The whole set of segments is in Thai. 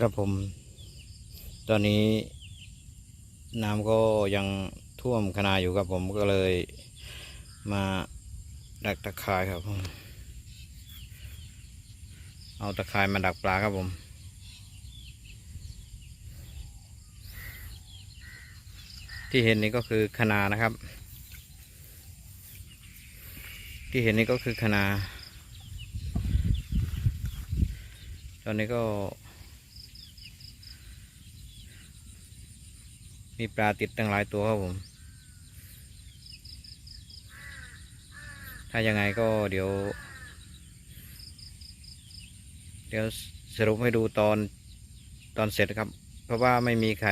ครับผม ตอนนี้น้ำก็ยังท่วมคณาอยู่ครับผมก็เลยมาดักตะข่ายครับผมเอาตะข่ายมาดักปลาครับผม ที่เห็นนี้ก็คือคณานะครับ ที่เห็นนี้ก็คือคณาตอนนี้ก็ มีปลาติดตั้งหลายตัวครับผม ถ้ายังไงก็เดี๋ยว เดี๋ยวสรุปให้ดูตอนตอนเสร็จครับ เพราะว่าไม่มีใคร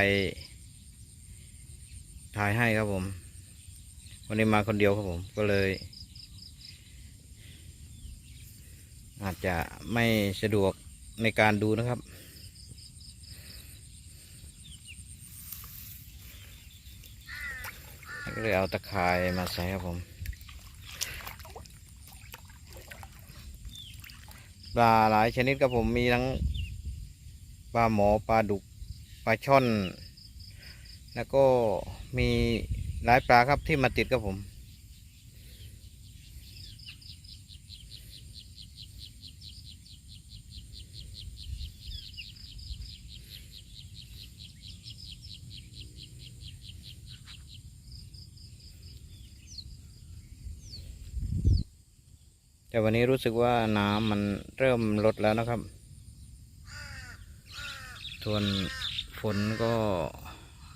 ถ่ายให้ครับผม วันนี้มาคนเดียวครับผมก็เลย อาจจะไม่สะดวกในการดูนะครับ ก็เลยเอาตะข่ายมาใส่ครับผมปลาหลายชนิดครับผมมีทั้งปลาหมอปลาดุกปลาช่อน แล้วก็มีหลายปลาครับที่มาติดครับผม แต่วันนี้รู้สึกว่าน้ำมันเริ่มลดแล้วนะครับ ส่วนฝนก็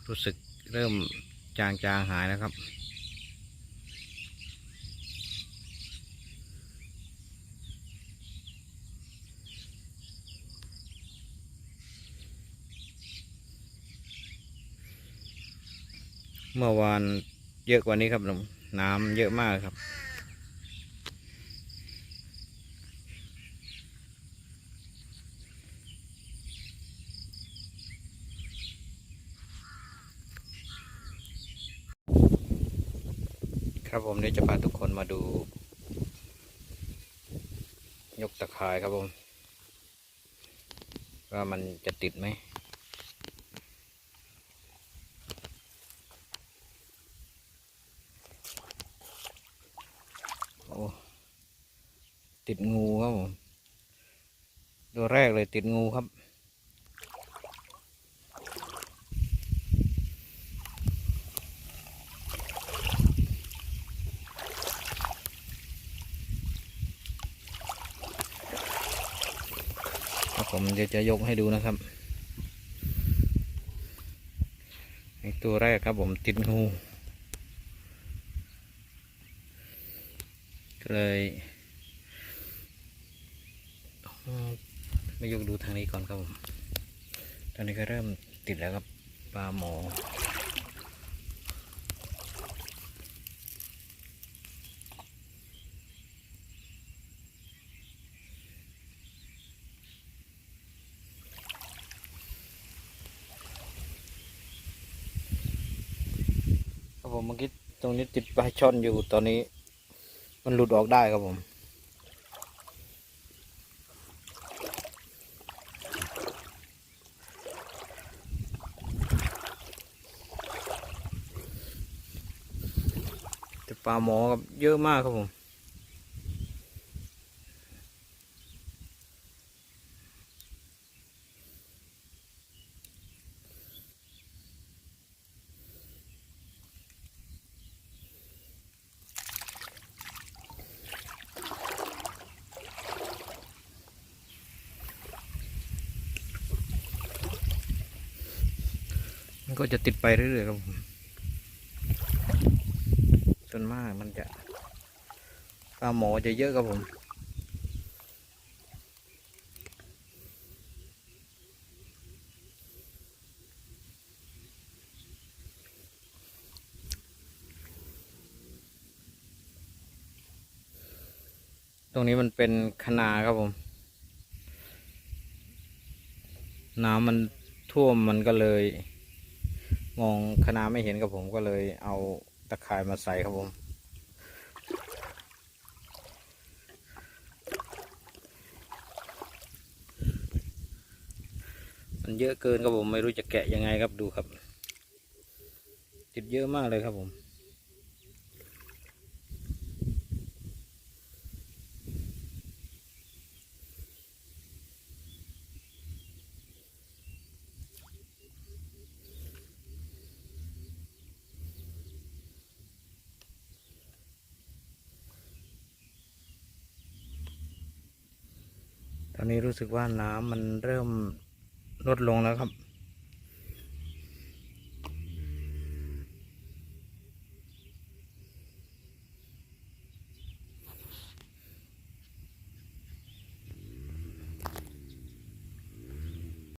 รู้สึกเริ่มจางๆหายนะครับเมื่อวานเยอะกว่านี้ครับผมน้ำเยอะมากครับ ครับผมเดี๋ยวจะพาทุกคนมาดู ยกตะข่ายครับผม ว่ามันจะติดไหมโอ้ติดงูครับผมตัวแรกเลยติดงูครับ ผมเดี๋ยวจะยกให้ดูนะครับตัวแรกครับผมติดงูก็เลยไมมายกดูทางนี้ก่อนครับผม ตอนนี้ก็เริ่มติดแล้วครับปลาหมอ ผมเมื่อกี้ตรงนี้ติดปลายช่อนอยู่ตอนนี้ มันหลุดออกได้ครับผม แต่ปลาหมอครับเยอะมากครับผม ก็จะติดไปเรื่อยๆครับผมส่วนมากมันจะปลาหมอจะเยอะครับผมตรงนี้มันเป็นคนาครับผม น้ำมันท่วมมันก็เลย มองคณะไม่เห็นกับผมก็เลยเอาตะข่ายมาใส่ครับผม มันเยอะเกินครับผมไม่รู้จะแกะยังไงครับดูครับ ติดเยอะมากเลยครับผม ตอนนี้รู้สึกว่าน้ำมันเริ่มลดลงแล้วครับ